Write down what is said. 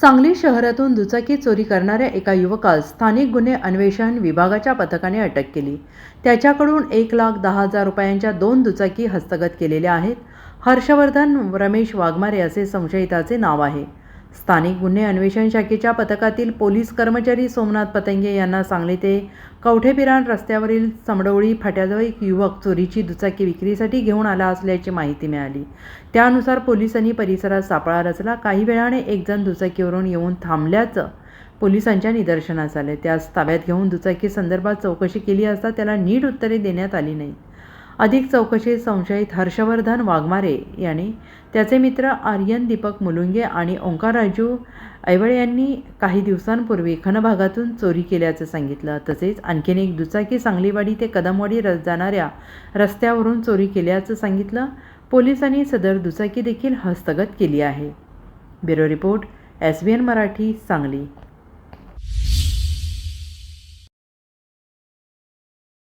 सांगली शहरातून दुचाकी चोरी करणाऱ्या एका युवकास स्थानिक गुन्हे अन्वेषण विभागाच्या पथकाने अटक केली. त्याच्याकडून एक लाख दहा हजार रुपयांच्या दोन दुचाकी हस्तगत केलेल्या आहेत. हर्षवर्धन रमेश वाघमारे असे संशयिताचे नाव आहे. स्थानिक गुन्हे अन्वेषण शाखेच्या पथकातील पोलीस कर्मचारी सोमनाथ पतंगे यांना सांगली ते कवठेपिराण रस्त्यावरील समडवळी फाट्याजवळ एक युवक चोरीची दुचाकी विक्रीसाठी घेऊन आला असल्याची माहिती मिळाली. त्यानुसार पोलिसांनी परिसरात सापळा रचला. काही वेळाने एक जण दुचाकीवरून येऊन थांबल्याचं पोलिसांच्या निदर्शनास आले. त्यास ताब्यात घेऊन दुचाकी संदर्भात चौकशी केली असता त्याला नीट उत्तरे देण्यात आली नाही. अधिक चौकशीत संशयित हर्षवर्धन वाघमारे याने त्याचे मित्र आर्यन दीपक मुलुंगे आणि ओंकार राजू ऐवळे यांनी काही दिवसांपूर्वी खनभागातून चोरी केल्याचं सांगितलं. तसेच आणखीन एक दुचाकी सांगलीवाडी ते कदमवाडी र जाणाऱ्या रस्त्यावरून चोरी केल्याचं सांगितलं. पोलिसांनी सदर दुचाकी देखील हस्तगत केली आहे. Bureau report S B N Marathi Sangli.